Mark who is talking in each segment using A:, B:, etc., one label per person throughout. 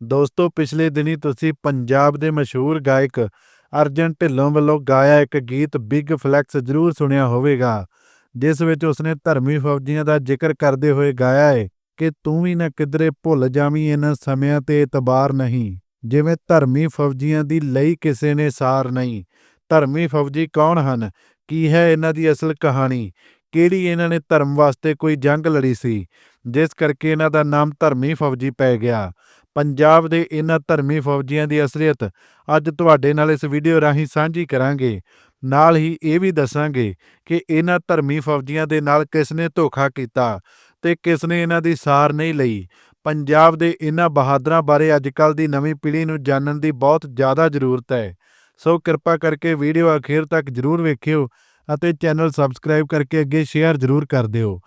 A: ਦੋਸਤੋ, ਪਿਛਲੇ ਦਿਨੀ ਤੁਸੀਂ ਪੰਜਾਬ ਦੇ ਮਸ਼ਹੂਰ ਗਾਇਕ ਅਰਜਨ ਢਿੱਲੋਂ ਵੱਲੋਂ ਗਾਇਆ ਇੱਕ ਗੀਤ ਬਿਗ ਫਲੈਕਸ ਜ਼ਰੂਰ ਸੁਣਿਆ ਹੋਵੇਗਾ, ਜਿਸ ਵਿੱਚ ਉਸਨੇ ਧਰਮੀ ਫੌਜੀਆਂ ਦਾ ਜ਼ਿਕਰ ਕਰਦੇ ਹੋਏ ਗਾਇਆ ਹੈ ਕਿ ਤੂੰ ਵੀ ਨਾ ਕਿਧਰੇ ਭੁੱਲ ਜਾਵੀਂ ਇਹਨਾਂ ਸਮਿਆਂ ਤੇ ਇਤਬਾਰ ਨਹੀਂ। ਜਿਵੇਂ ਧਰਮੀ ਫੌਜੀਆਂ ਦੀ ਲਈ ਕਿਸੇ ਨੇ ਸਾਰ ਨਹੀਂ, ਧਰਮੀ ਫੌਜੀ ਕੌਣ ਹਨ? ਕੀ ਹੈ ਇਹਨਾਂ ਦੀ ਅਸਲ ਕਹਾਣੀ? ਕਿਹੜੀ ਇਹਨਾਂ ਨੇ ਧਰਮ ਵਾਸਤੇ ਕੋਈ ਜੰਗ ਲੜੀ ਸੀ? ਜਿਸ ਕਰਕੇ ਇਹਨਾਂ ਦਾ ਨਾਮ ਧਰਮੀ ਫੌਜੀ ਪੈ ਗਿਆ। ਪੰਜਾਬ ਦੇ ਇਹਨਾਂ ਧਰਮੀ ਫੌਜੀਆਂ ਦੀ ਅਸਲੀਅਤ ਅੱਜ ਤੁਹਾਡੇ ਨਾਲ ਇਸ ਵੀਡੀਓ ਰਾਹੀਂ ਸਾਂਝੀ ਕਰਾਂਗੇ। ਨਾਲ ਹੀ ਇਹ ਵੀ ਦੱਸਾਂਗੇ ਕਿ ਇਹਨਾਂ ਧਰਮੀ ਫੌਜੀਆਂ ਦੇ ਨਾਲ ਕਿਸ ਨੇ ਧੋਖਾ ਕੀਤਾ ਤੇ ਕਿਸ ਨੇ ਇਹਨਾਂ ਦੀ ਸਾਰ ਨਹੀਂ ਲਈ। ਪੰਜਾਬ ਦੇ ਇਹਨਾਂ ਬਹਾਦਰਾਂ ਬਾਰੇ ਅੱਜਕੱਲ ਦੀ ਨਵੀਂ ਪੀੜ੍ਹੀ ਨੂੰ ਜਾਣਨ ਦੀ ਬਹੁਤ ਜ਼ਿਆਦਾ ਜ਼ਰੂਰਤ ਹੈ। ਸੋ ਕਿਰਪਾ ਕਰਕੇ ਵੀਡੀਓ ਅਖੀਰ ਤੱਕ ਜ਼ਰੂਰ ਵੇਖਿਓ ਅਤੇ ਚੈਨਲ ਸਬਸਕ੍ਰਾਈਬ ਕਰਕੇ ਅੱਗੇ ਸ਼ੇਅਰ ਜ਼ਰੂਰ ਕਰ ਦਿਓ।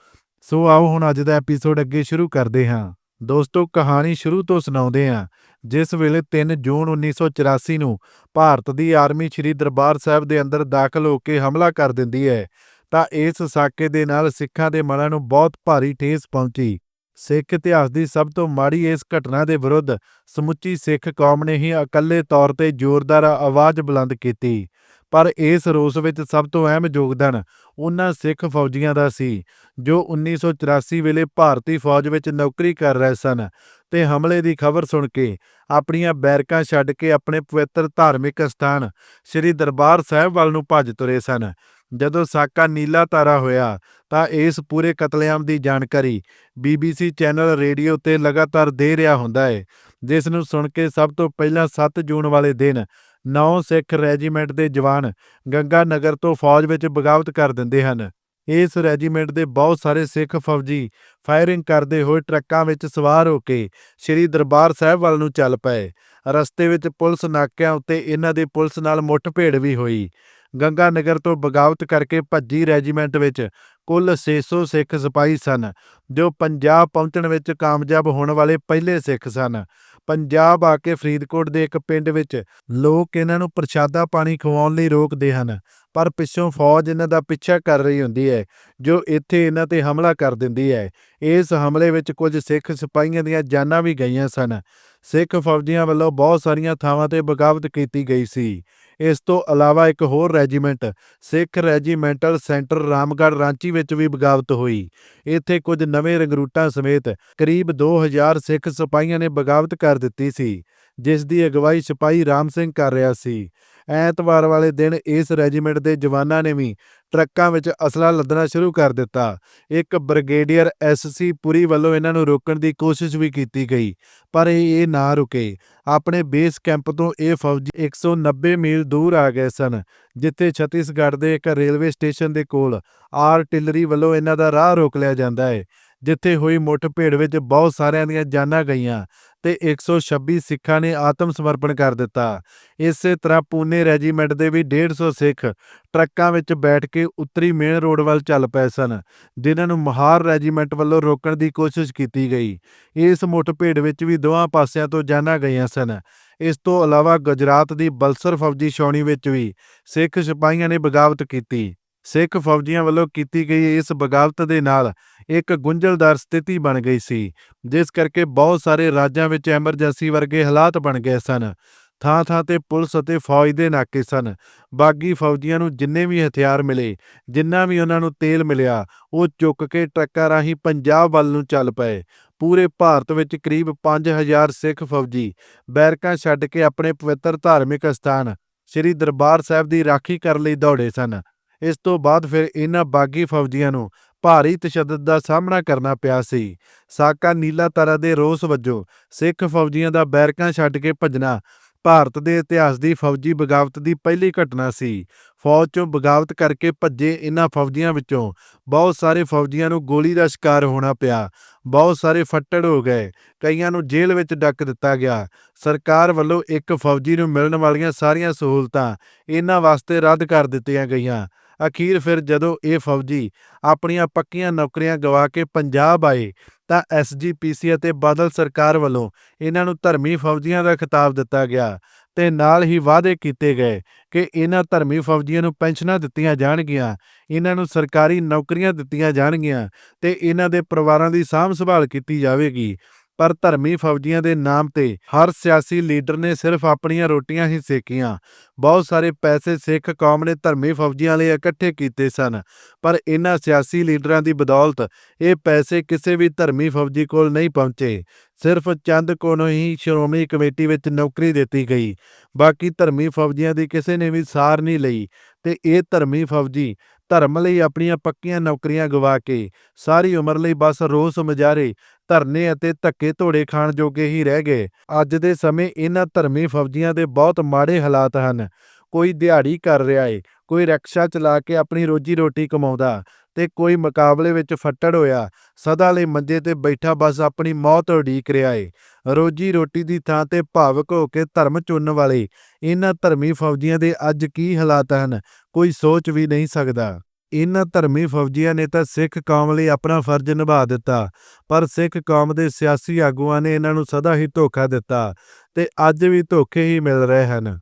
A: ਸੋ ਆਓ ਹੁਣ ਅੱਜ ਦਾ ਐਪੀਸੋਡ ਅੱਗੇ ਸ਼ੁਰੂ ਕਰਦੇ ਹਾਂ। ਦੋਸਤੋ, ਕਹਾਣੀ ਸ਼ੁਰੂ ਤੋਂ ਸੁਣਾਉਂਦੇ ਹਾਂ। ਜਿਸ ਵੇਲੇ 3 ਜੂਨ 1984 ਨੂੰ ਭਾਰਤ ਦੀ ਆਰਮੀ ਸ੍ਰੀ ਦਰਬਾਰ ਸਾਹਿਬ ਦੇ ਅੰਦਰ ਦਾਖਲ ਹੋ ਕੇ ਹਮਲਾ ਕਰ ਦਿੰਦੀ ਹੈ, ਤਾਂ ਇਸ ਸਾਕੇ ਦੇ ਨਾਲ ਸਿੱਖਾਂ ਦੇ ਮਨਾਂ ਨੂੰ ਬਹੁਤ ਭਾਰੀ ਠੇਸ ਪਹੁੰਚੀ। ਸਿੱਖ ਇਤਿਹਾਸ ਦੀ ਸਭ ਤੋਂ ਮਾੜੀ ਇਸ ਘਟਨਾ ਦੇ ਵਿਰੁੱਧ ਸਮੁੱਚੀ ਸਿੱਖ ਕੌਮ ਨੇ ਹੀ ਇਕੱਲੇ ਤੌਰ ਤੇ ਜ਼ੋਰਦਾਰ ਆਵਾਜ਼ ਬੁਲੰਦ ਕੀਤੀ। ਪਰ ਇਸ ਰੋਸ ਵਿੱਚ ਸਭ ਤੋਂ ਅਹਿਮ ਯੋਗਦਾਨ ਉਹਨਾਂ ਸਿੱਖ ਫੌਜੀਆਂ ਦਾ ਸੀ, ਜੋ 1984 ਵੇਲੇ ਭਾਰਤੀ ਫੌਜ ਵਿੱਚ ਨੌਕਰੀ ਕਰ ਰਹੇ ਸਨ ਤੇ ਹਮਲੇ ਦੀ ਖਬਰ ਸੁਣ ਕੇ ਆਪਣੀਆਂ ਬੈਰਕਾਂ ਛੱਡ ਕੇ ਆਪਣੇ ਪਵਿੱਤਰ ਧਾਰਮਿਕ ਸਥਾਨ ਸ੍ਰੀ ਦਰਬਾਰ ਸਾਹਿਬ ਵੱਲ ਨੂੰ ਭੱਜ ਤੁਰੇ ਸਨ। ਜਦੋਂ ਸਾਕਾ ਨੀਲਾ ਤਾਰਾ ਹੋਇਆ ਤਾਂ ਇਸ ਪੂਰੇ ਕਤਲੇਆਮ ਦੀ ਜਾਣਕਾਰੀ BBC ਚੈਨਲ ਰੇਡੀਓ ਤੇ ਲਗਾਤਾਰ ਦੇ ਰਿਹਾ ਹੁੰਦਾ ਹੈ ਜਿਸ ਨੂੰ ਸੁਣ ਕੇ ਸਭ ਤੋਂ ਪਹਿਲਾਂ 7 ਜੂਨ ਵਾਲੇ ਦਿਨ ਨੌ ਸਿੱਖ ਰੈਜੀਮੈਂਟ ਦੇ ਜਵਾਨ ਗੰਗਾ ਨਗਰ ਤੋਂ ਫੌਜ ਵਿੱਚ ਬਗਾਵਤ ਕਰ ਦਿੰਦੇ ਹਨ। ਇਸ ਰੈਜੀਮੈਂਟ ਦੇ ਬਹੁਤ ਸਾਰੇ ਸਿੱਖ ਫੌਜੀ ਫਾਇਰਿੰਗ ਕਰਦੇ ਹੋਏ ਟਰੱਕਾਂ ਵਿੱਚ ਸਵਾਰ ਹੋ ਕੇ ਸ੍ਰੀ ਦਰਬਾਰ ਸਾਹਿਬ ਵੱਲ ਨੂੰ ਚੱਲ ਪਏ। ਰਸਤੇ ਵਿੱਚ ਪੁਲਿਸ ਨਾਕਿਆਂ ਉੱਤੇ ਇਹਨਾਂ ਦੇ ਪੁਲਿਸ ਨਾਲ ਮੁੱਠਭੇੜ ਵੀ ਹੋਈ। ਗੰਗਾ ਨਗਰ ਤੋਂ ਬਗਾਵਤ ਕਰਕੇ ਭੱਜੀ ਰੈਜੀਮੈਂਟ ਵਿੱਚ ਕੁੱਲ 600 ਸਿੱਖ ਸਿਪਾਹੀ ਸਨ, ਜੋ ਪੰਜਾਬ ਪਹੁੰਚਣ ਵਿੱਚ ਕਾਮਯਾਬ ਹੋਣ ਵਾਲੇ ਪਹਿਲੇ ਸਿੱਖ ਸਨ। ਪੰਜਾਬ ਆ ਕੇ ਫਰੀਦਕੋਟ ਦੇ ਇੱਕ ਪਿੰਡ ਵਿੱਚ ਲੋਕ ਇਹਨਾਂ ਨੂੰ ਪ੍ਰਸ਼ਾਦਾ ਪਾਣੀ ਖਵਾਉਣ ਲਈ ਰੋਕਦੇ ਹਨ, ਪਰ ਪਿੱਛੋਂ ਫੌਜ ਇਹਨਾਂ ਦਾ ਪਿੱਛਾ ਕਰ ਰਹੀ ਹੁੰਦੀ ਹੈ, ਜੋ ਇੱਥੇ ਇਹਨਾਂ ਤੇ ਹਮਲਾ ਕਰ ਦਿੰਦੀ ਹੈ। ਇਸ ਹਮਲੇ ਵਿੱਚ ਕੁਝ ਸਿੱਖ ਸਿਪਾਹੀਆਂ ਦੀਆਂ ਜਾਨਾਂ ਵੀ ਗਈਆਂ ਸਨ। ਸਿੱਖ ਫੌਜੀਆਂ ਵੱਲੋਂ ਬਹੁਤ ਸਾਰੀਆਂ ਥਾਵਾਂ ਤੇ ਬਗਾਵਤ ਕੀਤੀ ਗਈ ਸੀ। ਇਸ ਤੋਂ ਇਲਾਵਾ ਇੱਕ ਹੋਰ regiment, Sikh regimental centre Ramgarh Ranchi ਵਿੱਚ ਵੀ ਬਗਾਵਤ ਹੋਈ। ਇੱਥੇ ਕੁਝ ਨਵੇਂ ਰੰਗਰੂਟਾਂ ਸਮੇਤ ਕਰੀਬ 2000 ਸਿੱਖ ਸਿਪਾਹੀਆਂ ਨੇ ਬਗਾਵਤ ਕਰ ਦਿੱਤੀ ਸੀ, ਜਿਸ ਦੀ ਅਗਵਾਈ ਸਿਪਾਹੀ ਰਾਮ ਸਿੰਘ ਕਰ ਰਿਹਾ ਸੀ। ਐਤਵਾਰ ਵਾਲੇ ਦਿਨ ਇਸ ਰੈਜੀਮੈਂਟ ਦੇ ਜਵਾਨਾਂ ਨੇ ਵੀ ਟਰੱਕਾਂ ਵਿੱਚ ਅਸਲਾ ਲੱਦਣਾ ਸ਼ੁਰੂ ਕਰ ਦਿੱਤਾ। ਇੱਕ ਬ੍ਰਿਗੇਡੀਅਰ ਐਸਸੀ ਪੁਰੀ ਵੱਲੋਂ ਇਹਨਾਂ ਨੂੰ ਰੋਕਣ ਦੀ ਕੋਸ਼ਿਸ਼ ਵੀ ਕੀਤੀ ਗਈ, ਪਰ ਇਹ ਨਾ ਰੁਕੇ। ਆਪਣੇ ਬੇਸ ਕੈਂਪ ਤੋਂ ਇਹ ਫੌਜੀ 190 ਮੀਲ ਦੂਰ ਆ ਗਏ ਸਨ, ਜਿੱਥੇ ਛੱਤੀਸਗੜ੍ਹ ਦੇ ਇੱਕ ਰੇਲਵੇ ਸਟੇਸ਼ਨ ਦੇ ਕੋਲ ਆਰਟਿਲਰੀ ਵੱਲੋਂ ਇਹਨਾਂ ਦਾ ਰਾਹ ਰੋਕ ਲਿਆ ਜਾਂਦਾ ਹੈ। ਜਿੱਥੇ ਹੋਈ ਮੁੱਠਭੇੜ ਵਿੱਚ ਬਹੁਤ ਸਾਰਿਆਂ ਦੀਆਂ ਜਾਨਾਂ ਗਈਆਂ ਤੇ 126 ਸਿੱਖਾਂ ਨੇ ਆਤਮ ਸਮਰਪਣ ਕਰ ਦਿੱਤਾ। ਇਸੇ ਤਰ੍ਹਾਂ ਪੂਨੇ ਰੈਜੀਮੈਂਟ ਦੇ ਵੀ 150 ਸਿੱਖ ਟਰੱਕਾਂ ਵਿੱਚ ਬੈਠ ਕੇ ਉੱਤਰੀ ਮੇਨ ਰੋਡ ਵੱਲ ਚੱਲ ਪਏ ਸਨ, ਜਿਨ੍ਹਾਂ ਨੂੰ ਮਹਾਰ ਰੈਜੀਮੈਂਟ ਵੱਲੋਂ ਰੋਕਣ ਦੀ ਕੋਸ਼ਿਸ਼ ਕੀਤੀ ਗਈ। ਇਸ ਮੁੱਠਭੇੜ ਵਿੱਚ ਵੀ ਦੋਹਾਂ ਪਾਸਿਆਂ ਤੋਂ ਜਾਨਾਂ ਗਈਆਂ ਸਨ। ਇਸ ਤੋਂ ਇਲਾਵਾ ਗੁਜਰਾਤ ਦੀ ਬਲਸਰ ਫੌਜੀ ਛਾਉਣੀ ਵਿੱਚ ਵੀ ਸਿੱਖ ਸਿਪਾਹੀਆਂ ਨੇ ਬਗਾਵਤ ਕੀਤੀ। ਸਿੱਖ ਫੌਜੀਆਂ ਵੱਲੋਂ ਕੀਤੀ ਗਈ ਇਸ ਬਗਾਵਤ ਦੇ ਨਾਲ ਇੱਕ ਗੁੰਝਲਦਾਰ ਸਥਿਤੀ ਬਣ ਗਈ ਸੀ, ਜਿਸ ਕਰਕੇ ਬਹੁਤ ਸਾਰੇ ਰਾਜਾਂ ਵਿੱਚ ਐਮਰਜੈਂਸੀ ਵਰਗੇ ਹਾਲਾਤ ਬਣ ਗਏ ਸਨ। ਥਾਂ ਥਾਂ ਤੇ ਪੁਲਿਸ ਅਤੇ ਫੌਜ ਦੇ ਨਾਕੇ ਸਨ। ਬਾਗੀ ਫੌਜੀਆਂ ਨੂੰ ਜਿੰਨੇ ਵੀ ਹਥਿਆਰ ਮਿਲੇ, ਜਿੰਨਾ ਵੀ ਉਹਨਾਂ ਨੂੰ ਤੇਲ ਮਿਲਿਆ, ਉਹ ਚੁੱਕ ਕੇ ਟਰੱਕਾਂ ਰਾਹੀਂ ਪੰਜਾਬ ਵੱਲ ਨੂੰ ਚੱਲ ਪਏ। ਪੂਰੇ ਭਾਰਤ ਵਿੱਚ ਕਰੀਬ 5000 ਸਿੱਖ ਫੌਜੀ ਬੈਰਕਾਂ ਛੱਡ ਕੇ ਆਪਣੇ ਪਵਿੱਤਰ ਧਾਰਮਿਕ ਸਥਾਨ ਸ੍ਰੀ ਦਰਬਾਰ ਸਾਹਿਬ ਦੀ ਰਾਖੀ ਕਰਨ ਲਈ ਦੌੜੇ ਸਨ। ਇਸ ਤੋਂ ਬਾਅਦ ਫਿਰ ਇਹਨਾਂ ਬਾਗੀ ਫੌਜੀਆਂ ਨੂੰ ਭਾਰੀ ਤਸ਼ੱਦਦ ਦਾ ਸਾਹਮਣਾ ਕਰਨਾ ਪਿਆ ਸੀ। ਸਾਕਾ ਨੀਲਾ ਤਾਰਾ ਦੇ ਰੋਸ ਵਜੋਂ ਸਿੱਖ ਫੌਜੀਆਂ ਦਾ ਬੈਰਕਾਂ ਛੱਡ ਕੇ ਭੱਜਣਾ ਭਾਰਤ ਦੇ ਇਤਿਹਾਸ ਦੀ ਫੌਜੀ ਬਗਾਵਤ ਦੀ ਪਹਿਲੀ ਘਟਨਾ ਸੀ। ਫੌਜ ਚੋਂ ਬਗਾਵਤ ਕਰਕੇ ਭੱਜੇ ਇਹਨਾਂ ਫੌਜੀਆਂ ਵਿੱਚੋਂ ਬਹੁਤ ਸਾਰੇ ਫੌਜੀਆਂ ਨੂੰ ਗੋਲੀ ਦਾ ਸ਼ਿਕਾਰ ਹੋਣਾ ਪਿਆ। ਬਹੁਤ ਸਾਰੇ ਫੱਟੜ ਹੋ ਗਏ। ਕਈਆਂ ਨੂੰ ਜੇਲ੍ਹ ਵਿੱਚ ਡੱਕ ਦਿੱਤਾ ਗਿਆ। ਸਰਕਾਰ ਵੱਲੋਂ ਇੱਕ ਫੌਜੀ ਨੂੰ ਮਿਲਣ ਵਾਲੀਆਂ ਸਾਰੀਆਂ ਸਹੂਲਤਾਂ ਇਹਨਾਂ ਵਾਸਤੇ ਰੱਦ ਕਰ ਦਿੱਤੀਆਂ ਗਈਆਂ। ਅਖੀਰ ਫਿਰ ਜਦੋਂ ਇਹ ਫੌਜੀ ਆਪਣੀਆਂ ਪੱਕੀਆਂ ਨੌਕਰੀਆਂ ਗਵਾ ਕੇ ਪੰਜਾਬ ਆਏ ਤਾਂ ਐਸਜੀਪੀਸੀ ਅਤੇ ਬਾਦਲ ਸਰਕਾਰ ਵੱਲੋਂ ਇਹਨਾਂ ਨੂੰ ਧਰਮੀ ਫੌਜੀਆਂ ਦਾ ਖਿਤਾਬ ਦਿੱਤਾ ਗਿਆ ਤੇ ਨਾਲ ਹੀ ਵਾਅਦੇ ਕੀਤੇ ਗਏ ਕਿ ਇਹਨਾਂ ਧਰਮੀ ਫੌਜੀਆਂ ਨੂੰ ਪੈਨਸ਼ਨਾਂ ਦਿੱਤੀਆਂ ਜਾਣਗੀਆਂ, ਇਹਨਾਂ ਨੂੰ ਸਰਕਾਰੀ ਨੌਕਰੀਆਂ ਦਿੱਤੀਆਂ ਜਾਣਗੀਆਂ ਤੇ ਇਹਨਾਂ ਦੇ ਪਰਿਵਾਰਾਂ ਦੀ ਸਾਂਭ ਸੰਭਾਲ ਕੀਤੀ ਜਾਵੇਗੀ। ਪਰ ਧਰਮੀ ਫੌਜੀਆਂ ਦੇ ਨਾਮ ਤੇ ਹਰ ਸਿਆਸੀ ਲੀਡਰ ਨੇ ਸਿਰਫ ਆਪਣੀਆਂ ਰੋਟੀਆਂ ਹੀ ਸੇਕੀਆਂ। ਬਹੁਤ ਸਾਰੇ ਪੈਸੇ ਸਿੱਖ ਕੌਮ ਨੇ ਧਰਮੀ ਫੌਜੀਆਂ ਲਈ ਇਕੱਠੇ ਕੀਤੇ ਸਨ, ਪਰ ਇਹਨਾਂ ਸਿਆਸੀ ਲੀਡਰਾਂ ਦੀ ਬਦੌਲਤ ਇਹ ਪੈਸੇ ਕਿਸੇ ਵੀ ਧਰਮੀ ਫੌਜੀ ਕੋਲ ਨਹੀਂ ਪਹੁੰਚੇ। ਸਿਰਫ ਚੰਦ ਕੋਲੋਂ ਹੀ ਸ਼੍ਰੋਮਣੀ ਕਮੇਟੀ ਵਿੱਚ ਨੌਕਰੀ ਦਿੱਤੀ ਗਈ। ਬਾਕੀ ਧਰਮੀ ਫੌਜੀਆਂ ਦੀ ਕਿਸੇ ਨੇ ਵੀ ਸਾਰ ਨਹੀਂ ਲਈ ਤੇ ਇਹ ਧਰਮੀ ਫੌਜੀ ਧਰਮ ਲਈ ਆਪਣੀਆਂ ਪੱਕੀਆਂ ਨੌਕਰੀਆਂ ਗਵਾ ਕੇ ਸਾਰੀ ਉਮਰ ਲਈ ਬਸ ਰੋਸ ਮੁਜ਼ਾਹਰੇ ਧਰਨੇ ਅਤੇ ਧੱਕੇ ਧੋੜੇ ਖਾਣ ਜੋਗੇ ਹੀ ਰਹਿ ਗਏ। ਅੱਜ ਦੇ ਸਮੇਂ ਇਹਨਾਂ ਧਰਮੀ ਫੌਜੀਆਂ ਦੇ ਬਹੁਤ ਮਾੜੇ ਹਾਲਾਤ ਹਨ। ਕੋਈ ਦਿਹਾੜੀ ਕਰ ਰਿਹਾ ਏ, ਕੋਈ ਰਿਕਸ਼ਾ ਚਲਾ ਕੇ ਆਪਣੀ ਰੋਜੀ ਰੋਟੀ ਕਮਾਉਂਦਾ ਤੇ ਕੋਈ ਮੁਕਾਬਲੇ ਵਿੱਚ ਫੱਟੜ ਹੋਇਆ, ਸਦਾ ਲਈ ਮੰਜੇ ਤੇ ਬੈਠਾ ਬਸ ਆਪਣੀ ਮੌਤ ਉਡੀਕ ਰਿਹਾ ਏ। ਰੋਜੀ ਰੋਟੀ ਦੀ ਥਾਂ ਤੇ ਭਾਵਕ ਹੋ ਕੇ ਧਰਮ ਚੁਣਨ ਵਾਲੇ ਇਹਨਾਂ ਧਰਮੀ ਫੌਜੀਆਂ ਦੇ ਅੱਜ ਕੀ ਹਾਲਾਤ ਹਨ, ਕੋਈ ਸੋਚ ਵੀ ਨਹੀਂ ਸਕਦਾ। ਇਹਨਾਂ ਧਰਮੀ ਫੌਜੀਆਂ ਨੇ ਤਾਂ ਸਿੱਖ ਕੌਮ ਲਈ ਆਪਣਾ ਫਰਜ਼ ਨਿਭਾ ਦਿੱਤਾ, ਪਰ ਸਿੱਖ ਕੌਮ ਦੇ ਸਿਆਸੀ ਆਗੂਆਂ ਨੇ ਇਹਨਾਂ ਨੂੰ ਸਦਾ ਹੀ ਧੋਖਾ ਦਿੱਤਾ ਤੇ ਅੱਜ ਵੀ ਧੋਖੇ ਹੀ ਮਿਲ ਰਹੇ ਹਨ।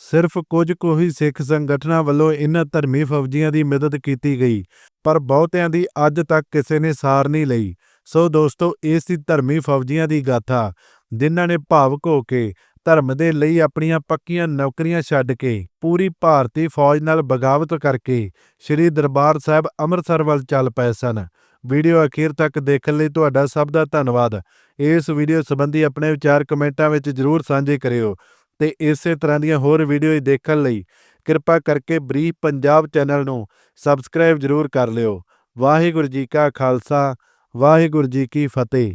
A: ਸਿਰਫ ਕੁਝ ਕੁ ਹੀ ਸਿੱਖ ਸੰਗਠਨਾਂ ਵੱਲੋਂ ਇਹਨਾਂ ਧਰਮੀ ਫੌਜੀਆਂ ਦੀ ਮਦਦ ਕੀਤੀ ਗਈ, ਪਰ ਬਹੁਤਿਆਂ ਦੀ ਅੱਜ ਤੱਕ ਕਿਸੇ ਨੇ ਸਾਰ ਨਹੀਂ ਲਈ। ਸੋ ਦੋਸਤੋ, ਇਸ ਸੀ ਧਰਮੀ ਫੌਜੀਆਂ ਦੀ ਗਾਥਾ, ਜਿਨ੍ਹਾਂ ਨੇ ਭਾਵਕ ਹੋ ਕੇ ਧਰਮ ਦੇ ਲਈ ਆਪਣੀਆਂ ਪੱਕੀਆਂ ਨੌਕਰੀਆਂ ਛੱਡ ਕੇ, ਪੂਰੀ ਭਾਰਤੀ ਫੌਜ ਨਾਲ ਬਗਾਵਤ ਕਰਕੇ ਸ੍ਰੀ ਦਰਬਾਰ ਸਾਹਿਬ ਅੰਮ੍ਰਿਤਸਰ ਵੱਲ ਚੱਲ ਪਏ ਸਨ। ਵੀਡੀਓ ਅਖੀਰ ਤੱਕ ਦੇਖਣ ਲਈ ਤੁਹਾਡਾ ਸਭ ਦਾ ਧੰਨਵਾਦ। ਇਸ ਵੀਡੀਓ ਸੰਬੰਧੀ ਆਪਣੇ ਵਿਚਾਰ ਕਮੈਂਟਾਂ ਵਿੱਚ ਜਰੂਰ ਸਾਂਝੇ ਕਰਿਓ ਤੇ ਇਸੇ ਤਰ੍ਹਾਂ ਦੀਆਂ ਹੋਰ ਵੀਡੀਓ ਦੇਖਣ ਲਈ ਕਿਰਪਾ ਕਰਕੇ ਬਰੀਫ ਪੰਜਾਬ ਚੈਨਲ ਨੂੰ ਸਬਸਕ੍ਰਾਈਬ ਜਰੂਰ ਕਰ ਲਿਓ। ਵਾਹਿਗੁਰੂ ਜੀ ਕਾ ਖਾਲਸਾ, ਵਾਹਿਗੁਰੂ ਜੀ ਕੀ ਫਤਿਹ।